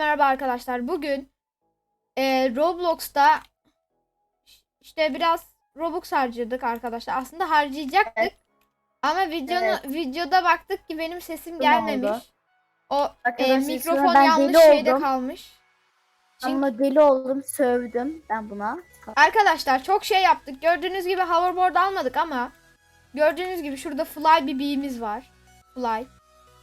merhaba arkadaşlar. Bugün e, Roblox'ta işte biraz Robux harcadık arkadaşlar. Aslında harcayacaktık. Evet. Ama videonu Evet. videoda baktık ki benim sesim gelmemiş. O e, mikrofon yanlış şeyde oldum. kalmış. Çünkü- Ama deli oldum sövdüm ben buna. Arkadaşlar çok şey yaptık. Gördüğünüz gibi hoverboard almadık ama gördüğünüz gibi şurada fly bir var. Fly.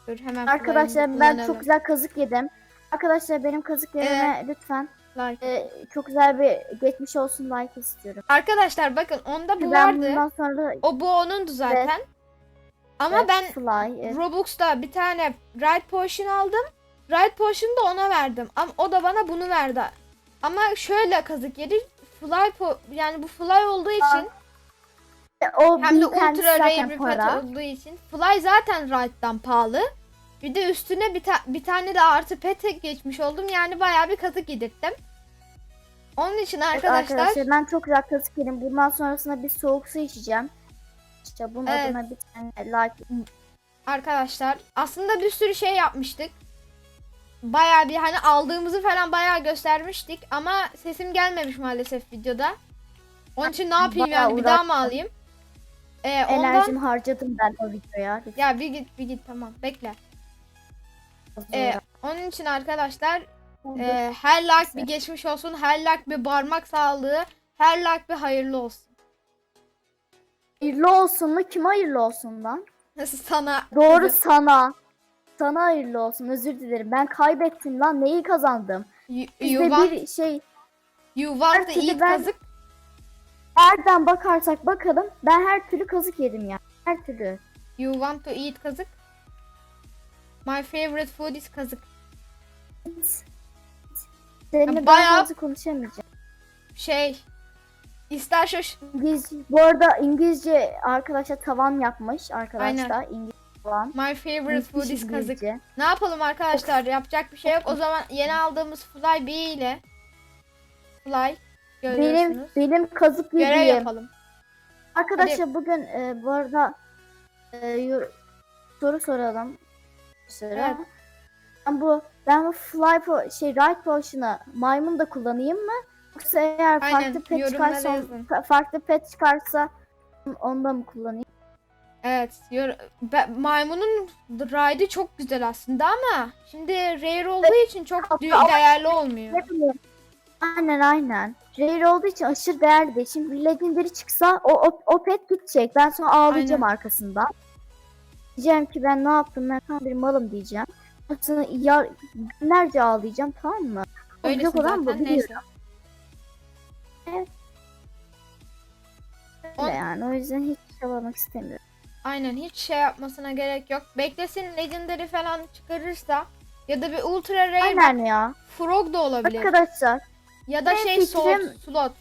Dur hemen Arkadaşlar ben çok güzel kazık yedim. Arkadaşlar benim kazık yerine lütfen Fly. e, çok güzel bir geçmiş olsun like istiyorum. Arkadaşlar bakın onda bu ben vardı. sonra O bu onundu zaten. Ama evet, ben fly evet. Robux'ta bir tane Right Potion aldım. Right Potion'u da ona verdim. Ama o da bana bunu verdi. Ama şöyle kazık yedi. Fly po- yani bu fly olduğu için o hem de ultra rare bir pet olduğu için fly zaten Right'tan pahalı. Bir de üstüne bir, ta- bir tane de artı pet geçmiş oldum. Yani bayağı bir kazık yedirttim. Onun için Evet, arkadaşlar, arkadaşlar ben çok güzel kazık yedim. Bundan sonrasında bir soğuk su içeceğim. İşte bunun Evet. adına bir tane like arkadaşlar aslında bir sürü şey yapmıştık. Bayağı bir hani aldığımızı falan bayağı göstermiştik ama sesim gelmemiş maalesef videoda. Onun için ne yapayım Bayağı yani bir daha mı uğraştım. alayım? Ee, ondan enerjimi harcadım ben o videoya. ya bir git bir git tamam bekle. Ee, onun için arkadaşlar e, her like bir geçmiş olsun, her like bir parmak sağlığı, her like bir hayırlı olsun. hayırlı olsun mu? Kime hayırlı olsun lan? Nasıl sana? Doğru sana. Sana hayırlı olsun. Özür dilerim. Ben kaybettim lan. Neyi kazandım? You, Bizde you want, bir şey türlü eat ben- kazık? nereden bakarsak bakalım ben her türlü kazık yedim ya. Her türlü. You want to eat kazık? My favorite food is kazık. Seninle bayağı- fazla konuşamayacağım. Şey, ister şu İngilizce, bu arada İngilizce arkadaşlar tavan yapmış arkadaşlar. İngilizce tavan. my favorite food Müthiş is kazık. İngilizce. Ne yapalım arkadaşlar? Yapacak bir şey yok. O zaman yeni aldığımız Fly B ile Fly Benim görüyorsunuz. benim kazık Görev yediğim. yapalım. Arkadaşlar bugün e, bu arada e, yor- soru soralım. Sıra. Evet. Ben bu ben bu fly po şey right potion'ı maymun da kullanayım mı? Yoksa eğer Aynen, farklı pet çıkarsa yazın. farklı pet çıkarsa onda mı kullanayım? Evet. maymunun ride'ı çok güzel aslında ama şimdi rare olduğu için çok değerli olmuyor. Aynen aynen. Rare olduğu için aşırı değerli. Şimdi legendary çıksa o, o, o pet gidecek. Ben sonra ağlayacağım arkasından. Diyeceğim ki ben ne yaptım ben tam bir malım diyeceğim. Sonra ya, günlerce ağlayacağım tamam mı? Öylesin Olacak olan bu zaten. biliyorum. Neyse. Öyle On- yani o yüzden hiç çabalamak istemiyorum. Aynen hiç şey yapmasına gerek yok. Beklesin legendary falan çıkarırsa ya da bir ultra rare Aynen ya. frog da olabilir. Arkadaşlar Ya da benim şey sword fikrim- slot.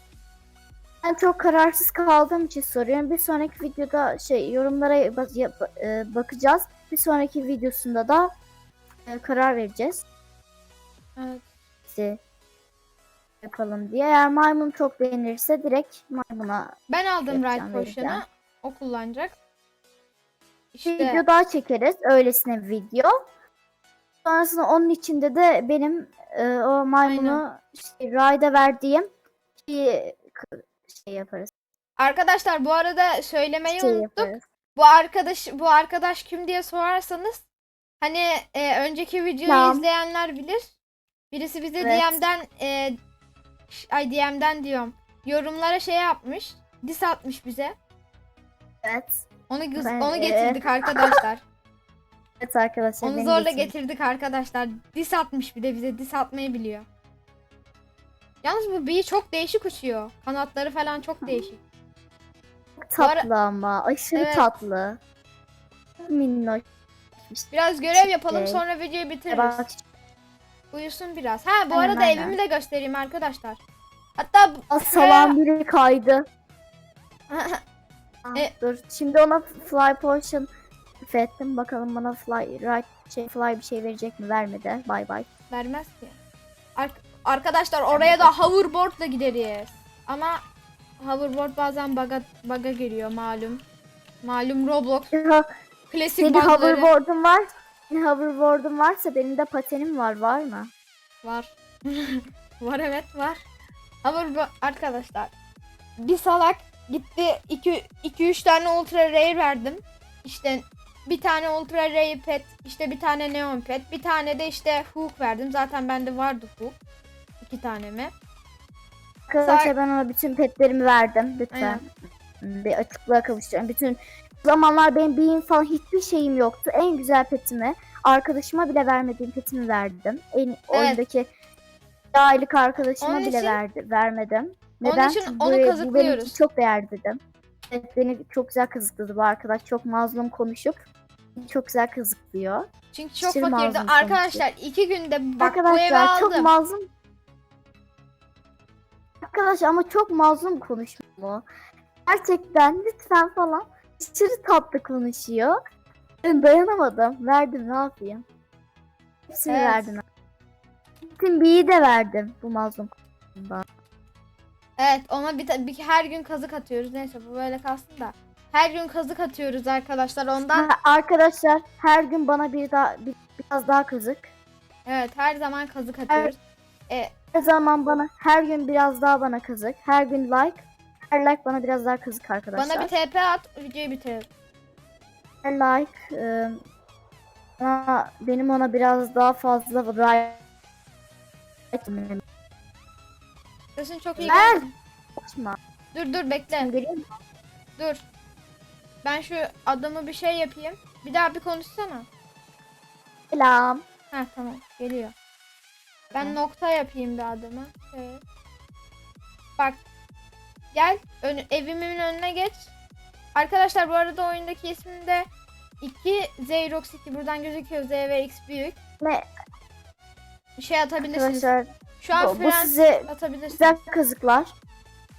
Ben çok kararsız kaldığım için soruyorum. Bir sonraki videoda şey yorumlara bak- e, bakacağız. Bir sonraki videosunda da e, karar vereceğiz. Evet. İşte yapalım diye. Eğer maymun çok beğenirse direkt maymuna Ben aldım right potion'ı. O kullanacak. bir İşte video daha çekeriz. Öylesine bir video. Sonrasında onun içinde de benim e, o maymunu şey, rayda verdiğim bir k- şey yaparız. arkadaşlar bu arada söylemeyi Şey unuttuk. yaparız. Bu arkadaş bu arkadaş kim diye sorarsanız hani e, önceki videoyu Tamam. izleyenler bilir. Birisi bize Evet. DM'den e, ay DM'den diyorum. Yorumlara şey yapmış. Dis atmış bize. Evet. Onu Ben, onu e, getirdik arkadaşlar. Evet arkadaşlar. Onu zorla getirin. getirdik arkadaşlar. Dis atmış bir de bize. Dis atmayı biliyor. Yalnız bu bee çok değişik uçuyor. Kanatları falan çok değişik. Çok tatlı ama. Aşırı Evet. tatlı. Minnoş. Biraz görev yapalım sonra videoyu bitiririz. Bak, Uyusun biraz. Ha bu Aynen, arada aynen. evimi de göstereyim arkadaşlar. Hatta bu- az salan biri kaydı. Ah, E- dur. Şimdi ona fly potion ettim. Bakalım bana fly right şey fly bir şey verecek mi? Vermedi. Bay bay. vermez ki. Ar- arkadaşlar oraya da hoverboardla gideriz. Ama hoverboard bazen baga, baga giriyor malum. Malum Roblox klasik Senin bugları. hoverboard'un var. Senin hoverboard'un varsa benim de patenim var. Var mı? Var. var evet var. Bu arkadaşlar bir salak gitti 2 2 3 tane ultra rare verdim. İşte bir tane ultra rare pet, işte bir tane neon pet, bir tane de işte hook verdim. Zaten bende vardı hook. İki tane mi? Arkadaşlar Sa- ben ona bütün petlerimi verdim. Lütfen. Bir açıklığa kavuşacağım. Bütün zamanlar benim beyin falan hiçbir şeyim yoktu. En güzel petimi arkadaşıma bile vermediğim petimi verdim. En oyundaki bir aylık arkadaşıma Onun bile için- verdi, vermedim. Onun Neden? için Çünkü onu bu- Bu benim kazıklıyoruz. için çok değerli dedim. Evet, beni çok güzel kazıkladı bu arkadaş. Çok mazlum konuşup çok güzel kazıklıyor. Çünkü çok Aşırı fakirdi. mazlum Arkadaşlar iki günde bak bu evi Arkadaşlar çok aldım. mazlum. Arkadaş ama çok mazlum konuşmuyor. Gerçekten lütfen falan aşırı tatlı konuşuyor. Ben dayanamadım. Verdim ne yapayım. Hepsini Evet. verdim. Bütün B'yi de verdim bu mazlum konuşmadan. Evet ona bir, bir her gün kazık atıyoruz. Neyse bu böyle kalsın da. Her gün kazık atıyoruz arkadaşlar ondan. Ha, Arkadaşlar her gün bana bir daha bir, biraz daha kızık. Evet her zaman kazık atıyoruz. E, Her zaman bana her gün biraz daha bana kızık. Her gün like. Her like bana biraz daha kızık arkadaşlar. bana bir TP at videoyu bitirelim. Her like e, bana- benim ona biraz daha fazla like Sesin çok iyi geldi. Açma. Dur dur bekle. Dur. Ben şu adamı bir şey yapayım. Bir daha bir konuşsana. Selam. Ha tamam geliyor. Ben nokta yapayım bir adama. Evet. Bak. Gel ön, evimin önüne geç. Arkadaşlar bu arada oyundaki ismim de 2 Xerox 2 buradan gözüküyor Z ve X büyük. Ne şey atabilirsiniz. arkadaşlar Şu an bu, bu fren size atabilirsiniz. güzel kazıklar.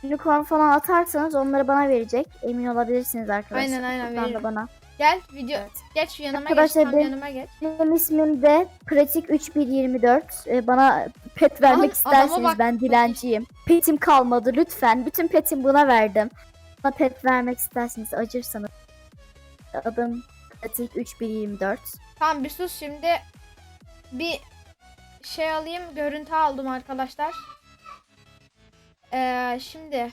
Unicorn falan atarsanız onları bana verecek. Emin olabilirsiniz arkadaşlar. Aynen, aynen, Buradan da bana. Gel video Evet. geç yanıma Arkadaşlar geç tam ben- yanıma geç. Benim ismim de Pratik 3124. Ee, bana pet vermek Adam- isterseniz bak, ben dilenciyim. Petim kalmadı lütfen. Bütün petim buna verdim. Bana pet vermek isterseniz acırsanız. Adım Pratik 3124. Tamam bir sus şimdi. Bir şey alayım. Görüntü aldım arkadaşlar. Ee, şimdi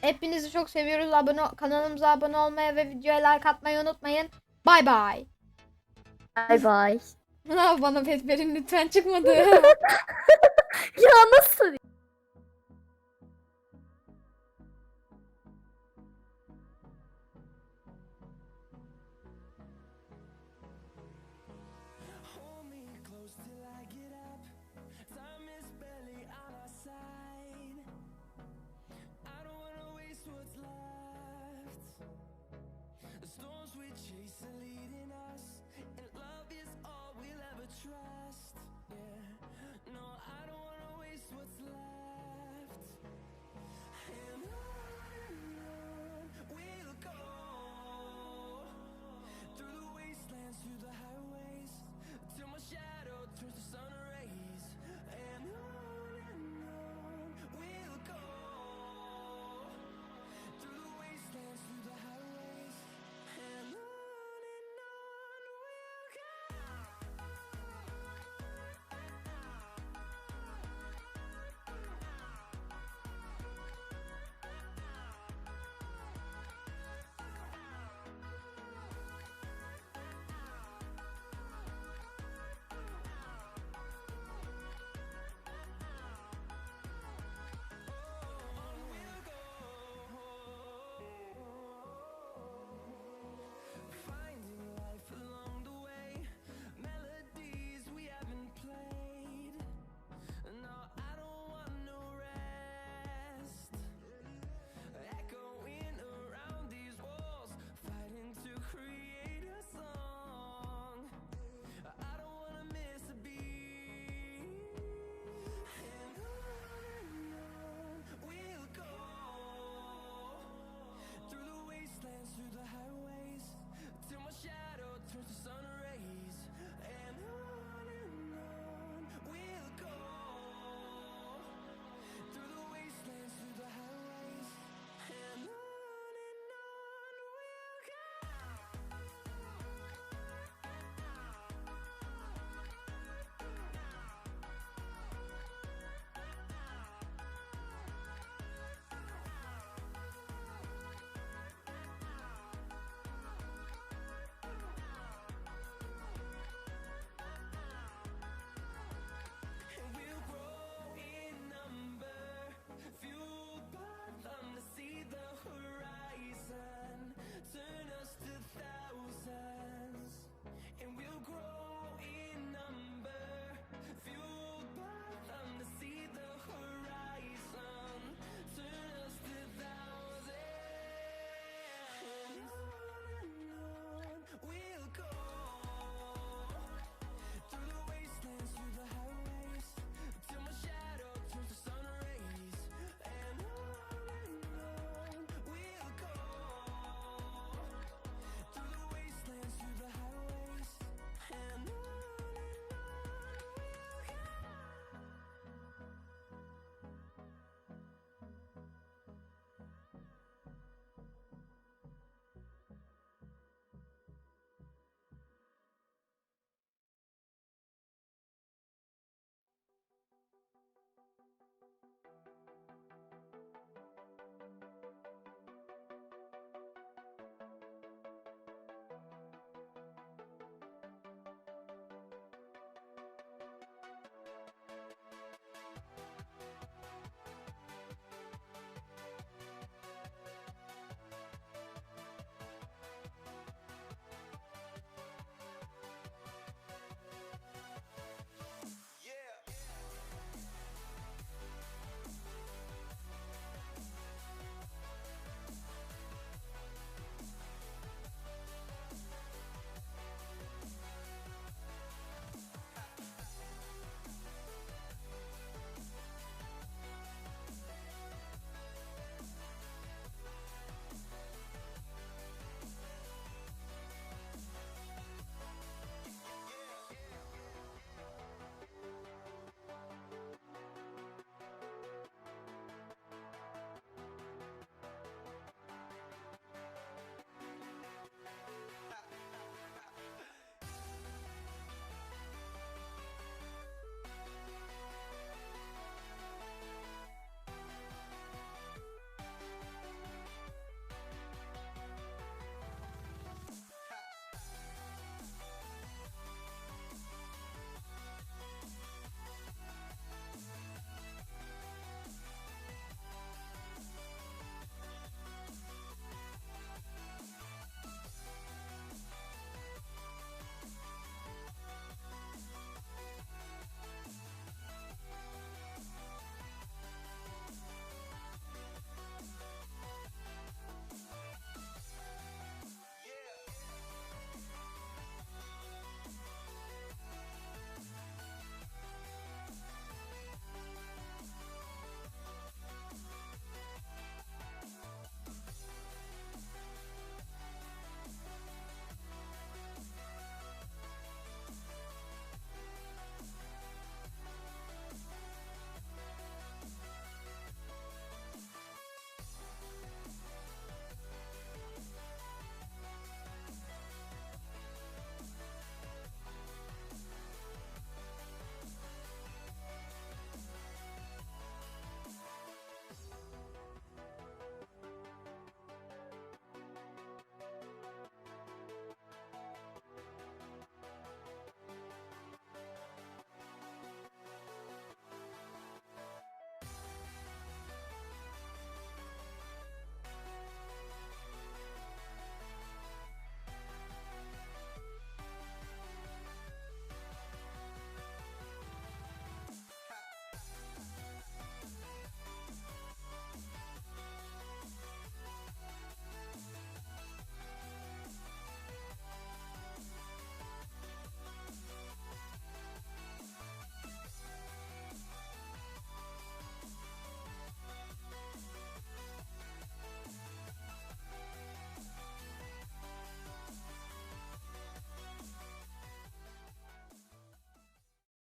hepinizi çok seviyoruz. Abone kanalımıza abone olmayı ve videoya like atmayı unutmayın. Bay bay. Bye bye. Bana pet verin lütfen çıkmadı. ya nasıl?